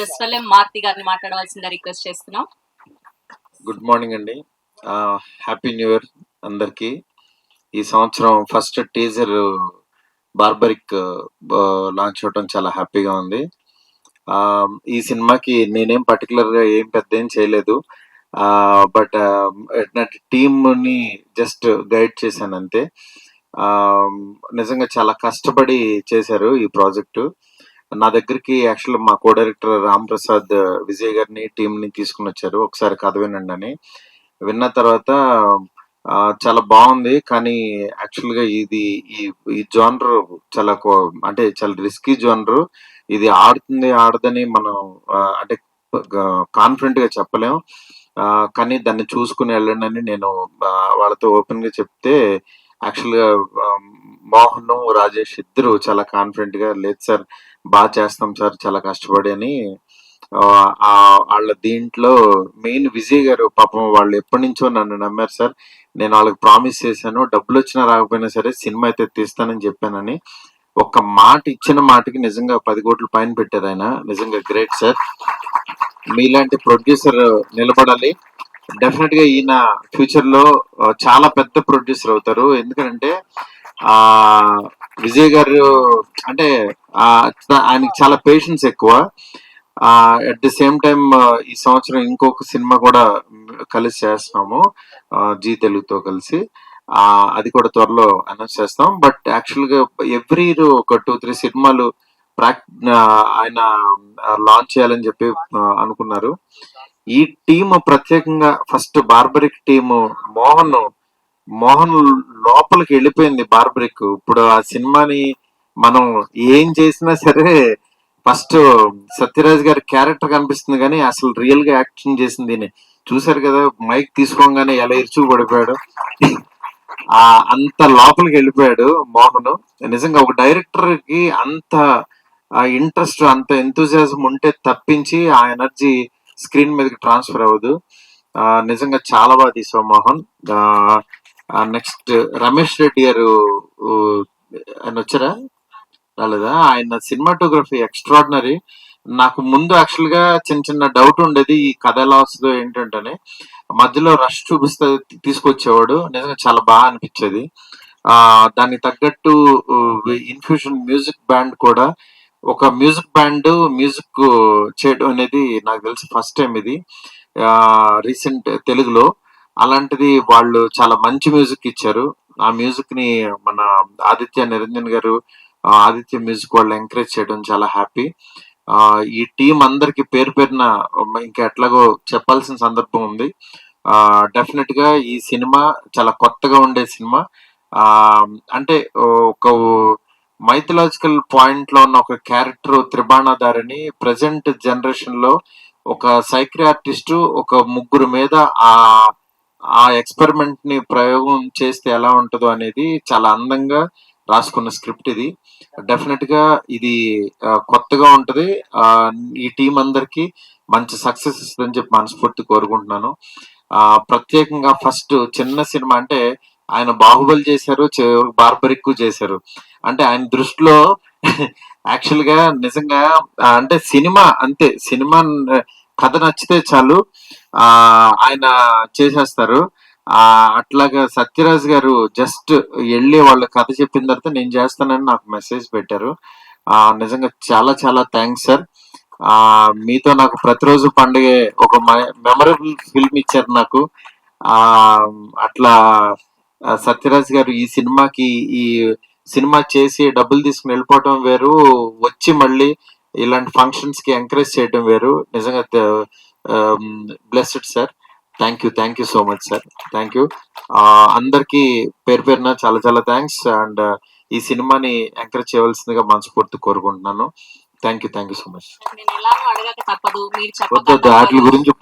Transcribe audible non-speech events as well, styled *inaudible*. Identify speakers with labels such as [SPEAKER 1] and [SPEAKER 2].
[SPEAKER 1] జస్వల్లం మార్తి గారిని మాట్లాడవలసిందిగా రిక్వెస్ట్ చేస్తున్నాం.
[SPEAKER 2] గుడ్ మార్నింగ్ అండి. హ్యాపీ న్యూ ఇయర్ అందరికీ. ఈ సంవత్సరం ఫస్ట్ టీజర్ బార్బరిక్ లాంచ్ అవడం చాలా హ్యాపీగా ఉంది. ఈ సినిమాకి నేనేం పర్టికులర్గా ఏం పెద్ద ఏం చేయలేదు. బట్ టీమ్ టీమ్ని జస్ట్ గైడ్ చేశాను అంతే. నిజంగా చాలా కష్టపడి చేశారు ఈ ప్రాజెక్టు. నా దగ్గరికి యాక్చువల్ మా కో డైరెక్టర్ రామ్ ప్రసాద్ విజయ్ గారిని టీంని తీసుకుని వచ్చారు. ఒకసారి కథ వినండి అని. విన్న తర్వాత చాలా బాగుంది. కానీ యాక్చువల్గా ఇది ఈ ఈ జోనర్ చాలా కో- అంటే చాలా రిస్కీ జోనర్. ఇది ఆడుతుంది ఆడదని మనం అంటే కాన్ఫిడెంట్గా చెప్పలేం. కానీ దాన్ని చూసుకుని వెళ్ళండి అని నేను వాళ్ళతో ఓపెన్గా చెప్తే యాక్చువల్గా మోహన్ రాజేష్ ఇద్దరు చాలా కాన్ఫిడెంట్గా లేదు సార్ బాగా చేస్తాం సార్ చాలా కష్టపడి అని. వాళ్ళ దీంట్లో మెయిన్ విజయ్ గారు పాపం వాళ్ళు ఎప్పటి నుంచో నన్ను నమ్మారు సార్. నేను వాళ్ళకి ప్రామిస్ చేశాను డబ్బులు వచ్చినా రాకపోయినా సరే సినిమా అయితే తీస్తానని చెప్పానని. ఒక్క మాట ఇచ్చిన మాటకి నిజంగా పది కోట్ల పైన పెట్టారు ఆయన. నిజంగా గ్రేట్ సార్. మీలాంటి ప్రొడ్యూసర్ నిలబడాలి. డెఫినెట్గా ఈయన ఫ్యూచర్లో చాలా పెద్ద ప్రొడ్యూసర్ అవుతారు. ఎందుకంటే ఆ విజయ్ గారు అంటే ఆయనకి చాలా పేషెన్స్ ఎక్కువ. అట్ ది సేమ్ టైం ఈ సంవత్సరం ఇంకొక సినిమా కూడా కలిసి చేస్తున్నాము జీ తెలుగుతో కలిసి. ఆ అది కూడా త్వరలో అనౌన్స్ చేస్తాం. బట్ యాక్చువల్గా ఎవ్రీ ఇయర్ ఒక టూ త్రీ సినిమాలు ప్రాక్ ఆయన లాంచ్ చేయాలని చెప్పి అనుకున్నారు. ఈ టీమ్ ప్రత్యేకంగా ఫస్ట్ బార్బరిక్ టీము మోహన్ మోహన్ లోపలికి వెళ్ళిపోయింది బార్బరిక్. ఇప్పుడు ఆ సినిమాని మనం ఏం చేసినా సరే ఫస్ట్ సత్యరాజ్ గారి క్యారెక్టర్ కనిపిస్తుంది కానీ అసలు రియల్గా యాక్షన్ చేసింది చూసారు చూశారు కదా మైక్ తీసుకోగానే ఎలా ఇరుచు పడిపోయాడు. ఆ అంత లోపలికి వెళ్ళిపోయాడు మోహన్. నిజంగా ఒక డైరెక్టర్కి అంత ఇంట్రెస్ట్ అంత ఎంతూజియాజం ఉంటే తప్పించి ఆ ఎనర్జీ స్క్రీన్ మీదకి ట్రాన్స్ఫర్ అవ్వదు. నిజంగా చాలా బాగా తీసావు మోహన్. నెక్స్ట్ రమేష్ రెడ్డి గారు ఆయన వచ్చారా? రాలేదా? ఆయన సినిమాటోగ్రఫీ ఎక్స్ట్రాడినరీ నాకు ముందు యాక్చువల్గా చిన్న చిన్న డౌట్ ఉండేది ఈ కథ ఎలా వస్తుందో ఏంటంటే మధ్యలో రష్ చూపిస్తే తీసుకొచ్చేవాడు. నిజంగా చాలా బాగా అనిపించేది. ఆ దానికి తగ్గట్టు ఇన్ఫ్యూషన్ మ్యూజిక్ బ్యాండ్ కూడా ఒక మ్యూజిక్ బ్యాండ్ మ్యూజిక్ చేయడం అనేది నాకు తెలిసి ఫస్ట్ టైం ఇది. రీసెంట్ తెలుగులో. అలాంటిది వాళ్ళు చాలా మంచి మ్యూజిక్ ఇచ్చారు. ఆ మ్యూజిక్ని మన ఆదిత్య నిరంజన్ గారు ఆదిత్య మ్యూజిక్ వాళ్ళు ఎంకరేజ్ చేయడం చాలా హ్యాపీ ఆ ఈ టీం అందరికి పేరు పేరున ఇంకా ఎట్లాగో చెప్పాల్సిన సందర్భం ఉంది. ఆ డెఫినెట్గా ఈ సినిమా చాలా కొత్తగా ఉండే సినిమా. ఆ అంటే ఒక మైథలాజికల్ పాయింట్లో ఉన్న ఒక క్యారెక్టర్ త్రిబాణాధారిని ప్రజెంట్ జనరేషన్లో ఒక సైక్రియాటిస్ట్ ఒక ముగ్గురు మీద ఆ ఆ ఎక్స్పెరిమెంట్ని ప్రయోగం చేస్తే ఎలా ఉంటుందో అనేది చాలా అందంగా రాసుకున్న స్క్రిప్ట్ ఇది. డెఫినెట్గా ఇది కొత్తగా ఉంటది. ఆ, ఈ టీం అందరికి మంచి సక్సెస్ ఇస్తుందని చెప్పి మనస్ఫూర్తి కోరుకుంటున్నాను. ఆ ప్రత్యేకంగా ఫస్ట్ చిన్న సినిమా అంటే ఆయన బాహుబలి చేశారు చివరికి బార్బరిక్ చేశారు. అంటే ఆయన దృష్టిలో *laughs* యాక్చువల్గా నిజంగా అంటే సినిమా అంతే. సినిమా కథ నచ్చితే చాలు. ఆ ఆయన చేసేస్తారు. ఆ అట్లాగా సత్యరాజ్ గారు జస్ట్ వెళ్ళి వాళ్ళ కథ చెప్పిన తర్వాత నేను చేస్తానని నాకు మెసేజ్ పెట్టారు. ఆ నిజంగా చాలా చాలా థ్యాంక్స్ సార్. ఆ మీతో నాకు ప్రతిరోజు పండుగ ఒక మెమరబుల్ ఫిల్మ్ ఇచ్చారు నాకు. ఆ అట్లా సత్యరాజ్ గారు ఈ సినిమాకి ఈ సినిమా చేసి డబ్బులు తీసుకుని వెళ్ళిపోవటం వేరు. వచ్చి మళ్ళీ ఇలాంటి ఫంక్షన్స్కి ఎంకరేజ్ చేయడం వేరు. నిజంగా blessed sir thank you thank you so much sir thank you అందరికి పేరు పేరున చాలా చాలా థ్యాంక్స్ అండ్ ఈ సినిమాని ఎంకరేజ్ చేయవలసిందిగా మనస్ఫూర్తి కోరుకుంటున్నాను. Thank you thank you so much వాటి గురించి